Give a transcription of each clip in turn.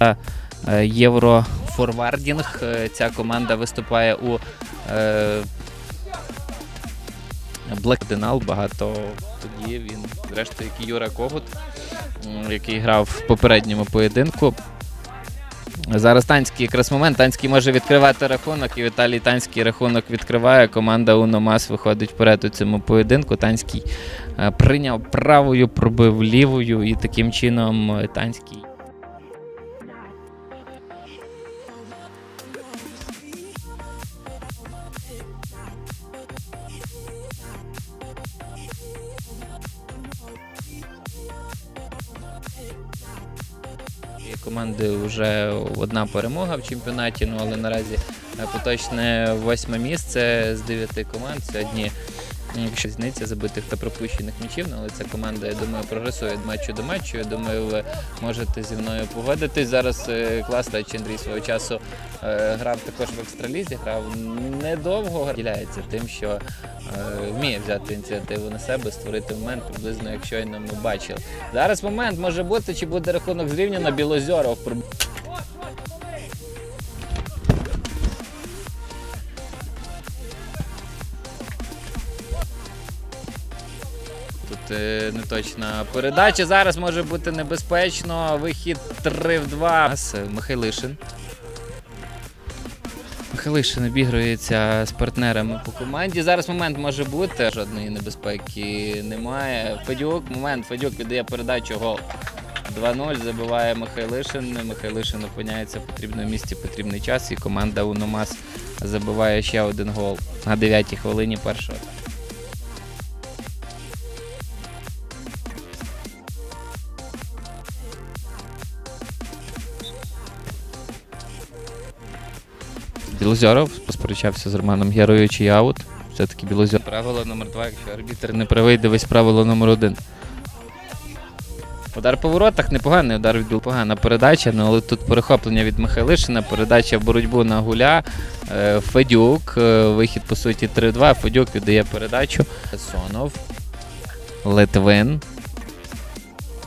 Е, Єврофорвардінг. Е, Ця команда виступає у Denal. Багато тоді він, зрештою, як Юра Когут, який грав в попередньому поєдинку. Зараз танський якраз момент. Танський може відкривати рахунок, і Віталій Танський рахунок відкриває. Команда Уномас виходить вперед у цьому поєдинку. Танський е, прийняв правою, пробив лівою, і таким чином Танський. Команди вже одна перемога в чемпіонаті, ну але наразі е, поточне восьме місце з дев'яти команд. Сьогодні різниця забитих та пропущених м'ячів, ну, але ця команда, я думаю, прогресує від матчу до матчу. Я думаю, ви можете зі мною погодитись. Зараз е, класно, Андрій свого часу грав також в екстралізі, грав недовго, діляється тим, що е, вміє взяти ініціативу на себе, створити момент, приблизно як щойно ми бачили. Зараз момент може бути, чи буде рахунок зрівняно Білозьоров. Тут е, неточна передача. Зараз може бути небезпечно. Вихід 3 в 2. Михайлишин. Михайлишин обігрується з партнерами по команді. Зараз момент може бути. Жодної небезпеки немає. Федюк, момент. Федюк віддає передачу гол. 2-0 забиває Михайлишин. Михайлишин опиняється в потрібному місці, потрібний час, і команда Уномас забиває ще один гол на 9-й хвилині першого. Білозеров посперечався з Романом Герою чи аут. Все-таки Білозеров. Правило номер два, якщо арбітр не правий, дивись правило номер один. Удар по воротах непоганий, удар від погана передача, ну, але тут перехоплення від Михайлишина, передача в боротьбу на гуля. Е, Федюк, е, вихід по суті 3-2. Федюк віддає передачу. Сонов, Литвин,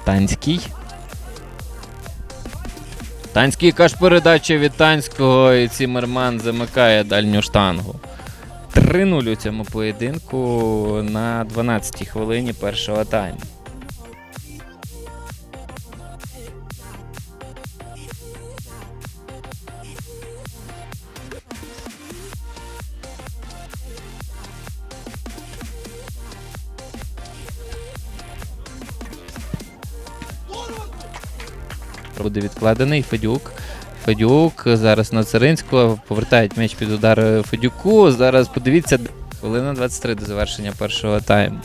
Танський. Танський каш-передача від Танського і Цімерман замикає дальню штангу. 3-0 у цьому поєдинку на 12-й хвилині першого тайму. Буде відкладений. Федюк. Федюк зараз на Царинського. Повертають м'яч під удар Федюку. Зараз подивіться. Хвилина 23 до завершення першого тайму.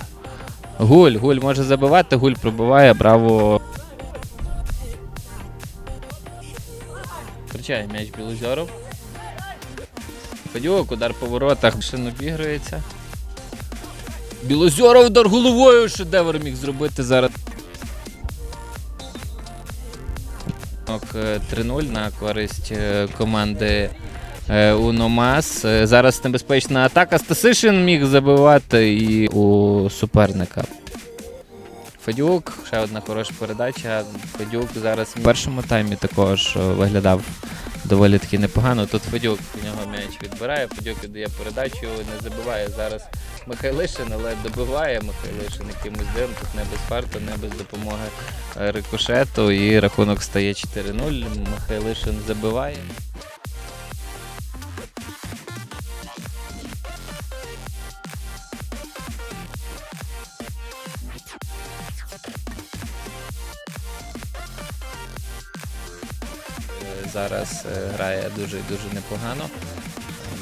Гуль. Гуль може забивати. Гуль пробиває. Браво. Втрачає м'яч Білозеров. Федюк, удар по воротах. Ще обігрується. Білозеров удар головою. Шедевр міг зробити зараз. 3-0 на користь е, команди е, Уномас. Е, Зараз небезпечна атака. Стасишин міг забивати і у суперника. Федюк, ще одна хороша передача. Федюк зараз в першому таймі також виглядав доволі таки непогано. Тут Федюк у нього м'яч відбирає, Федюк віддає передачу, не забиває зараз Михайлишин, але добиває Михайлишин якимось дивом. Тут не без фарту, не без допомоги е, рикошету. І рахунок стає 4-0. Михайлишин забиває. Зараз е, грає дуже дуже непогано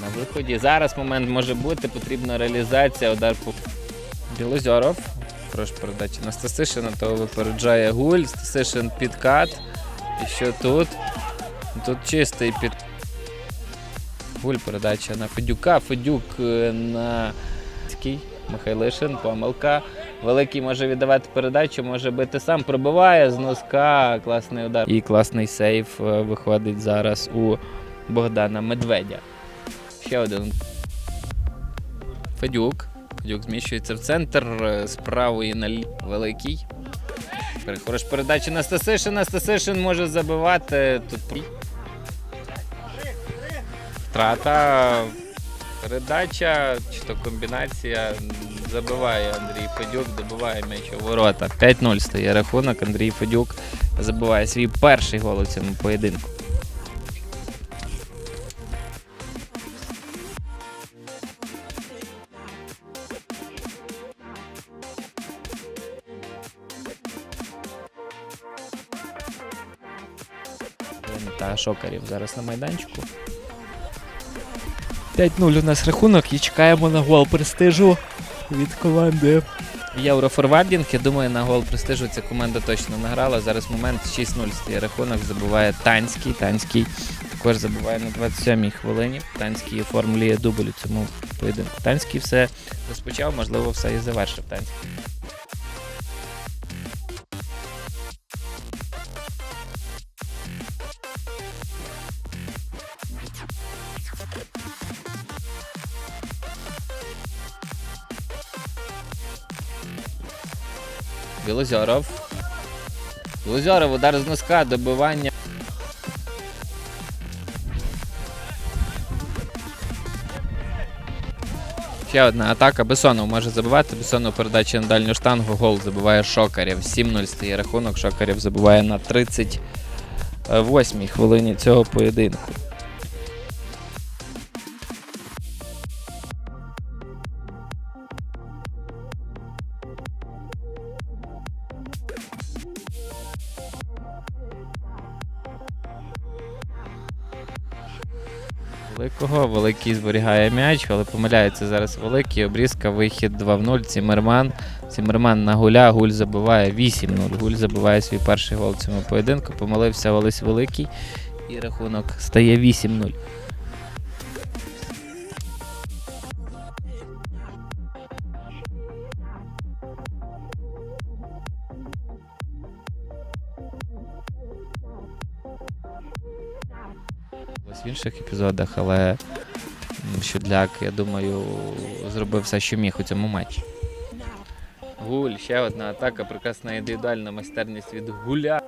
на виході. Зараз момент може бути, потрібна реалізація, удар по Білозеров. Хороша передача на Стасишина, того випереджає гуль. Стасишин підкат. І що тут? Тут чистий під. Гуль передача на Федюка. Федюк е, на Михайлишин, помилка. Великий може віддавати передачу, може бити сам. Пробиває з носка. Класний удар. І класний сейф е, виходить зараз у Богдана Медведя. Ще один. Федюк. Федюк зміщується в центр е, з на лі- великий. Тепер Хороша передача на Стасишин. Стасишин може забивати. Тут втрата. Передача чи то комбінація забиває Андрій Федюк, добиває м'яч у ворота. 5-0 стає рахунок. Андрій Федюк забиває свій перший гол у цьому поєдинку. Та Шокарів зараз на майданчику. 5-0 у нас рахунок і чекаємо на гол престижу від команди. Єврофорвардінг, я думаю, на гол престижу ця команда точно награла. Зараз момент 6-0 стає рахунок, забуває Танський. Танський також забуває на 27-й хвилині. Танський оформлює дубль у цьому поєдинку. Танський все розпочав, можливо, все і завершив. Танський. Білозеров. Білозеров, удар з носка, добивання. Ще одна атака. Бесонов може забивати. Бесонов передача на дальню штангу. Гол забиває Шокарєв. 7-0 стає рахунок. Шокарєв забиває на 38-й хвилині цього поєдинку. Великого. Великий зберігає м'яч, але помиляється зараз великий. Обрізка, вихід 2 в 0. Цімерман. Цімерман на гуля. Гуль забиває 8-0. Гуль забиває свій перший гол в цьому поєдинку. Помилився Олесь Великий. І рахунок стає 8-0. В інших епізодах, але Щудляк, я думаю, зробив все, що міг у цьому матчі. Гуль, ще одна атака, прекрасна індивідуальна майстерність від гуля.